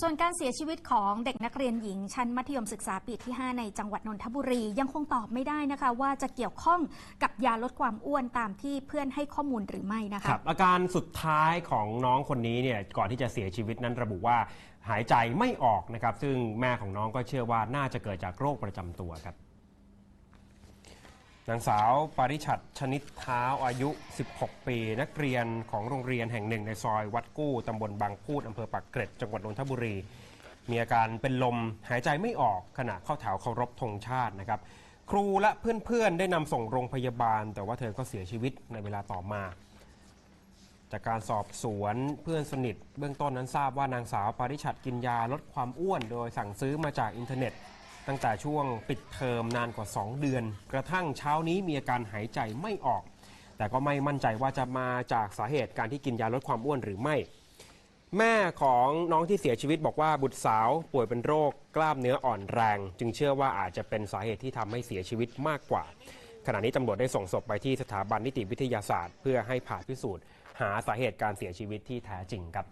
ส่วนการเสียชีวิตของเด็กนักเรียนหญิง ชั้นมัธยมศึกษาปีที่ 5 ในจังหวัดนนทบุรี ยังคงตอบไม่ได้นะคะ ว่าจะเกี่ยวข้องกับยาลดความอ้วนตามที่เพื่อนให้ข้อมูลหรือไม่นะคคะรับอาการสุดท้ายของน้องคนนี้เนี่ยก่อนที่จะเสียชีวิตนั้นระบุว่าหายใจไม่ออกนะครับ ซึ่งแม่ของน้องก็เชื่อว่าน่าจะเกิดจากโรคประจำตัวครับ นางสาวปาริชัดชนิดเท้าอายุ 16 ปี นักเรียนของโรงเรียนแห่งหนึ่งในซอยวัดกู้ตำบลบางพูดอำเภอปากเกร็ดจังหวัดนนทบุรี มีอาการเป็นลมหายใจไม่ออกขณะเข้าแถวเคารพธงชาตินะครับ ครูและเพื่อนๆ ได้นำส่งโรงพยาบาล แต่ว่าเธอก็เสียชีวิตในเวลาต่อมา จากการสอบสวนเพื่อนสนิท เบื้องต้นนั้นทราบว่านางสาวปาริชัดกินยาลดความอ้วน โดยสั่งซื้อมาจากอินเทอร์เน็ต ตั้งแต่ช่วงปิดเทอมนานกว่า 2 เดือน กระทั่งเช้านี้มีอาการหายใจไม่ออก แต่ก็ไม่มั่นใจว่าจะมาจากสาเหตุการที่กินยาลดความอ้วนหรือไม่ แม่ของน้องที่เสียชีวิตบอกว่าบุตรสาวป่วยเป็นโรคกล้ามเนื้ออ่อนแรง จึงเชื่อว่าอาจจะเป็นสาเหตุที่ทำให้เสียชีวิตมากกว่า ขณะนี้ตำรวจได้ส่งศพไปที่สถาบันนิติวิทยาศาสตร์ เพื่อให้ผ่าพิสูจน์ หาสาเหตุการเสียชีวิตที่แท้จริงครับ